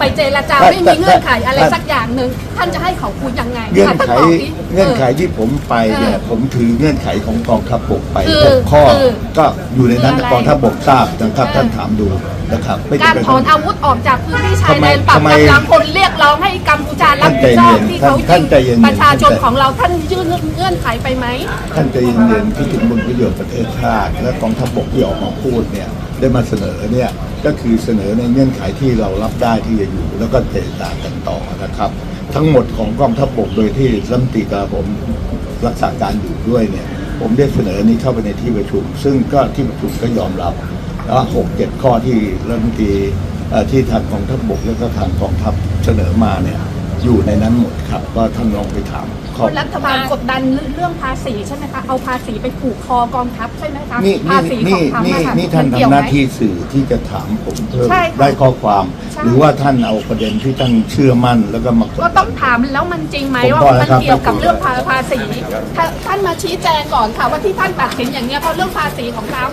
ไปเจรจาแต่ไม่มีเงื่อนไขอะไรแต่สักอย่างหนึ่งท่านจะให้เขาคุยยังไงเงื่อนท่าไขบอกดิเงื่อนไขที่ผมไปเนี่ยเออผมถือเงื่อนไขของกองทัพบกไปคือหกข้อคือก็อยู่ในนั้นคืออะไรกองทัพบกทราบนะครับเออท่านถามดูนะครับไม่การจำเป็นถอนอาวุธออกจากพื้นที่ชายแดนปรับทำไมกำลังพลเรียกร้องให้กัมพูชารับผิดชอบที่เขาท่านใจเย็ยินงๆประชาชนท่านใจของเราท่านยื่นเงื่อนไขไปไหมท่านใจเย็นๆคิดถึงผลประโยชน์ประเทศชาติและกองทัพบกที่ออกมาพูดเนี่ย ได้มาเสนอเนี่ยก็คือเสนอในเงื่อนไขที่เรารับได้ที่จะอยู่ แล้วก็เจรจากันต่อนะครับ ทั้งหมดของกองทัพบกโดยที่รัฐมนตรีกลาผมรักษาการอยู่ด้วยเนี่ยผมได้เสนอนี้เข้าไปในที่ประชุม ซึ่งก็ที่ประชุมก็ยอมรับแล้วหกเจ็ดข้อที่รัฐมนตรีที่ทางกองทัพบกแล้วก็ทางกองทัพเสนอมาเนี่ย อยู่ในนั้นหมดครับ ก็ท่านลองไปถามข้อรัฐบาลกดดันเรื่องภาษีใช่ไหมคะ เอาภาษีไปผูกคอกองทัพใช่ไหมคะ นี่ภาษีนี่ของนี่ทัพอะค่ะนี่ท่านมัเกี่ยวทำหไหม น้าที่สื่อที่จะถามผมเพิ่มใช่ค่ะได้ข้อความ ใช่ หรือว่าท่านเอาประเด็นที่ท่านเชื่อมั่นแล้วก็มากด ก็ดัต้อนงถามแล้วมันจริงไหมผมว่าพอแล้วมันครับ เกี่ยวกับเรื่องภาภาษีท่านท่านมาชี้แจงก่อนค่ะว่าที่ท่านตัดสินอย่างเงี้ยเพราะเรื่องภาษีของเขา